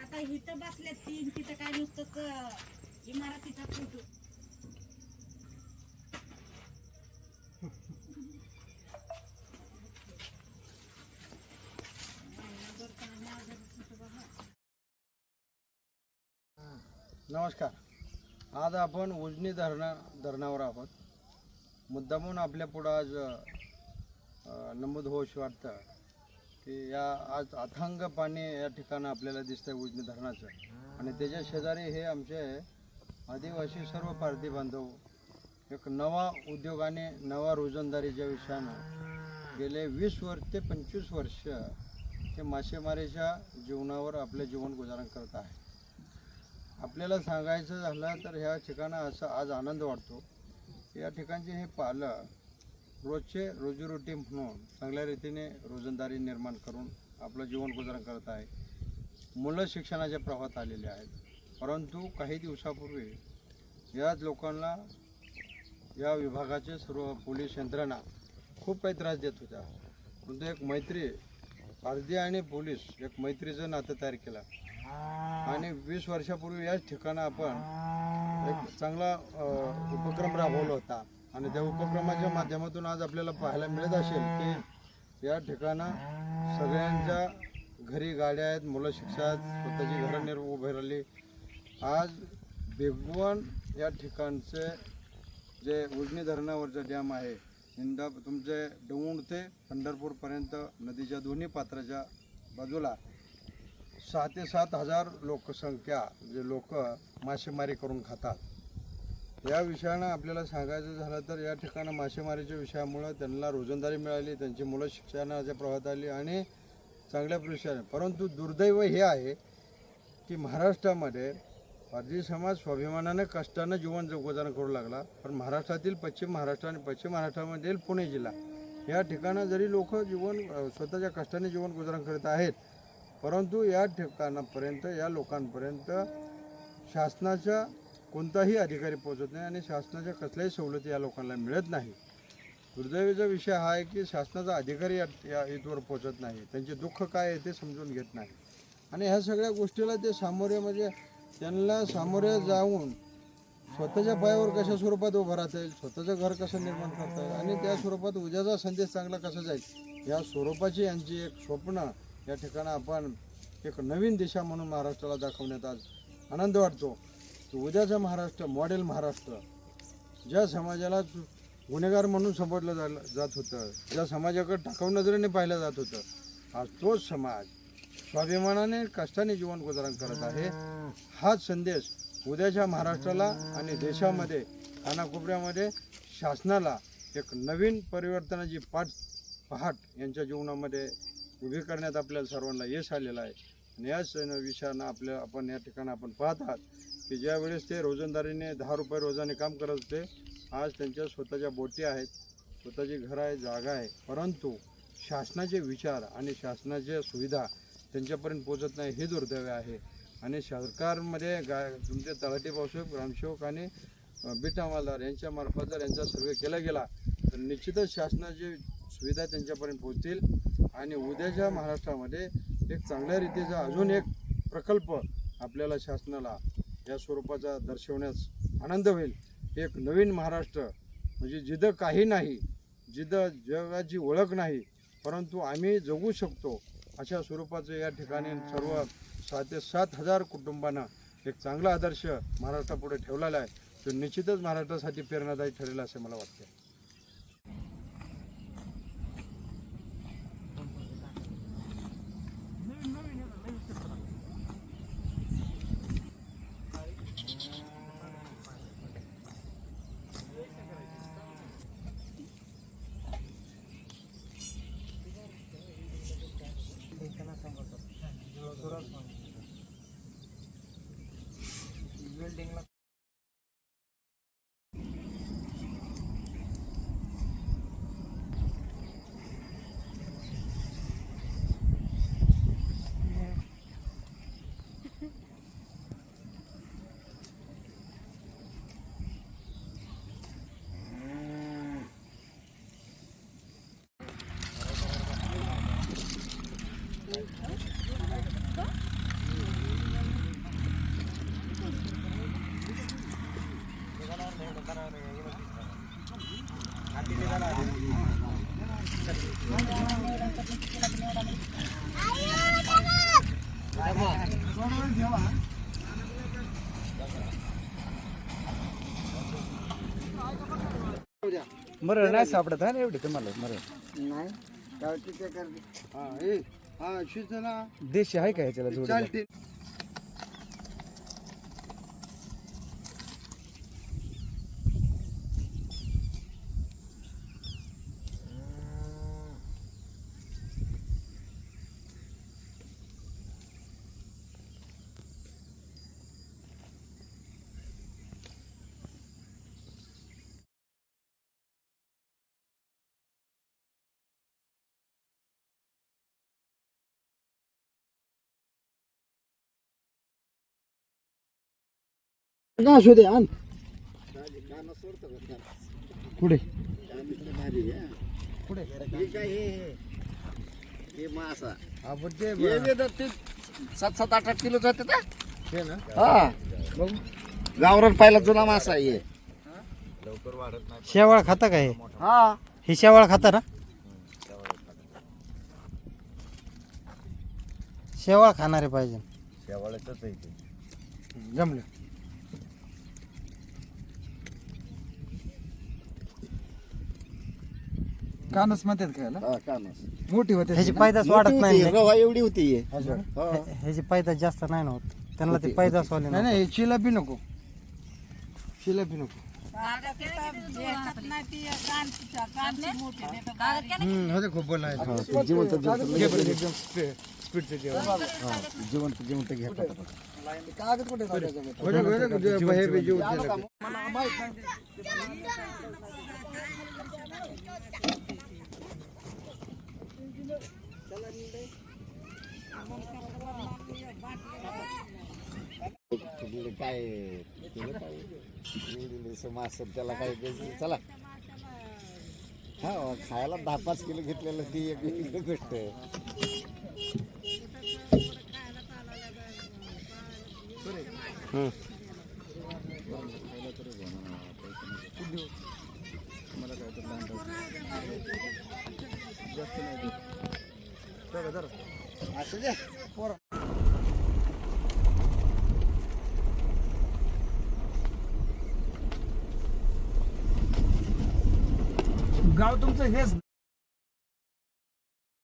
आता इथं बसले तीन तिथं काय इमारतीचा फोटो. नमस्कार. आज आपण उजनी धरणा धरणावर आहोत. मुद्दामून आपल्या पुढं आज नमूद होऊश वाटतं. की या आज अथांग पाणी या ठिकाणं आपल्याला दिसतंय उजनी धरणाचं. आणि त्याच्या शेजारी हे आमचे आदिवासी सर्व पारधी बांधव एक नवा उद्योगाने नवा रोजंदारीच्या विषयानं गेले वीस वर्ष ते पंचवीस वर्ष ते मासेमारीच्या जीवनावर आपले जीवन गुजारण करत आहे. आपल्याला सांगायचं झालं तर ह्या ठिकाणं असं आज आनंद वाटतो. या ठिकाणचे हे पालक रोजचे रोजीरोटी म्हणून चांगल्या रीतीने रोजंदारी निर्माण करून आपलं जीवन गुजरण करत आहे. मुलं शिक्षणाच्या प्रवाहात आलेले आहेत. परंतु काही दिवसापूर्वी याच लोकांना या विभागाचे सर्व पोलीस यंत्रणा खूप काही त्रास देत होत्या. परंतु एक मैत्री पारधी आणि पोलीस एक मैत्रीचं नातं तयार केलं. आणि वीस वर्षापूर्वी याच ठिकाणं आपण एक चांगला उपक्रम राबवला होता. आणि त्या उपक्रमाच्या माध्यमातून आज आपल्याला पाहायला मिळत असेल की या ठिकाणं सगळ्यांच्या घरी गाड्या आहेत मुलं शिक्षात स्वतःची घरं निर् उभे राहिली. आज बेगवन या ठिकाणचे जे उजनी धरणावरचं डॅम आहे इंदा तुमचे दौंड ते पंढरपूरपर्यंत नदीच्या दोन्ही पात्राच्या बाजूला सहा ते सात हजार लोकसंख्या जे लोक मासेमारी करून खातात. या विषयानं आपल्याला सांगायचं झालं तर या ठिकाणी मासेमारीच्या विषयामुळं त्यांना रोजंदारी मिळाली त्यांची मुलं शिक्षणाच्या प्रवाहात आली आणि चांगल्या प्रवेशाने परंतु दुर्दैव हे आहे की महाराष्ट्रामध्ये पारधी समाज स्वाभिमानाने कष्टानं जीवन गुजारण करू लागला. पण महाराष्ट्रातील पश्चिम महाराष्ट्र आणि पश्चिम महाराष्ट्रामधील पुणे जिल्हा या ठिकाणं जरी लोक जीवन स्वतःच्या कष्टाने जीवन गुजारण करत आहेत परंतु या ठिकाणापर्यंत या लोकांपर्यंत शासनाच्या कोणताही अधिकारी पोहोचत नाही आणि शासनाच्या कसल्याही सवलती या लोकांना मिळत नाही. दुर्दैवीचा विषय हा आहे की शासनाचा अधिकारी या या इथवर पोचत नाही. त्यांचे दुःख काय आहे ते समजून घेत नाही. आणि ह्या सगळ्या गोष्टीला ते सामोरे म्हणजे त्यांना सामोरे जाऊन स्वतःच्या पायावर कशा स्वरूपात उभं राहता येईल स्वतःचं घर कसं निर्माण करता येईल आणि त्या स्वरूपात उद्याचा संदेश चांगला कसा जाईल या स्वरूपाची यांची एक स्वप्न या ठिकाणी आपण एक नवीन दिशा म्हणून महाराष्ट्राला दाखवण्यात आज आनंद वाटतो. की उद्याचं महाराष्ट्र मॉडेल महाराष्ट्र ज्या समाजाला गुन्हेगार म्हणून संबोधलं झालं जात होतं ज्या समाजाकडे टाकाऊ नजरेने पाहिलं जात होतं आज तोच समाज स्वाभिमानाने कष्टाने जीवन गुजारण करत आहे. हाच संदेश उद्याच्या महाराष्ट्राला आणि देशामध्ये कानाकोपऱ्यामध्ये शासनाला एक नवीन परिवर्तनाची पाठ पहाट यांच्या जीवनामध्ये उभी करण्यात आपल्याला सर्वांना यश आलेलं आहे. आणि याच विषयानं आपल्या आपण या ठिकाणी आपण पाहत आहात. की ज्यावेळेस ते रोजंदारीने दहा रुपये रोजाने काम करत होते आज त्यांच्या स्वतःच्या बोटी आहेत स्वतःची घरं आहे जागा आहे. परंतु शासनाचे विचार आणि शासनाच्या सुविधा त्यांच्यापर्यंत पोचत नाही हे दुर्दैव आहे. आणि सरकारमध्ये गा तुमचे तलाठी ग्रामसेवक आणि अ, बीट अंमलदार जर यांचा सर्वे केला गेला तर निश्चितच शासनाची सुविधा त्यांच्यापर्यंत पोहोचतील. आणि उद्याच्या महाराष्ट्रामध्ये एक चांगल्या रीतीचा अजून एक प्रकल्प आपल्याला शासनाला या स्वरूपाचा दर्शवण्यास आनंद होईल. एक नवीन महाराष्ट्र. म्हणजे जिथं काही नाही जिथं जगाची ओळख नाही परंतु आम्ही जगू शकतो अशा स्वरूपाचं या ठिकाणी सर्व सहा ते सात हजार कुटुंबांना एक चांगला आदर्श महाराष्ट्रापुढे ठेवलेला आहे. तो निश्चितच महाराष्ट्रासाठी प्रेरणादायी ठरेल असं मला वाटतं मरण नाही सापडत आहे ना एवढे तुम्हाला मरण. नाही. हा ए हा देशी आहे का ह्याच्याला? चालते. असू दे आण. पुढे हा, सात सात आठ आठ किलो जाते हा गावरान पाहिला जुना मासा आहे शेवाळ खाता काय हा? हे. शेवाळ खाता ना? शेवाळ खाणारे पाहिजे. जमलं. कानस म्हणतात खायला हा, कानस. मोठी होते ह्याची पैदास वाढत नाही रवा एवढी होती हे. हा. हे- ह्याची पैदास जास्त नाही ना होत. त्यांना ते पैदास वाले नाही नाही नको. चिलापी नको. हम्म होते खूप बोला हा, ते जिवंत जिवंत घे बरं, एकदम स्पी- स्पीडचं जेवण. हा, जिवंत जिवंत घेतात कागद कुठे होते होते हे बी जीव चिलापी. तुम्ही काय केलं काय? निवडील मास त्याला काय चला. हा खायला दहा पाच किलो घेतलेलं ती एक वेगळी गोष्ट आहे. असू गाव तुमचं हेच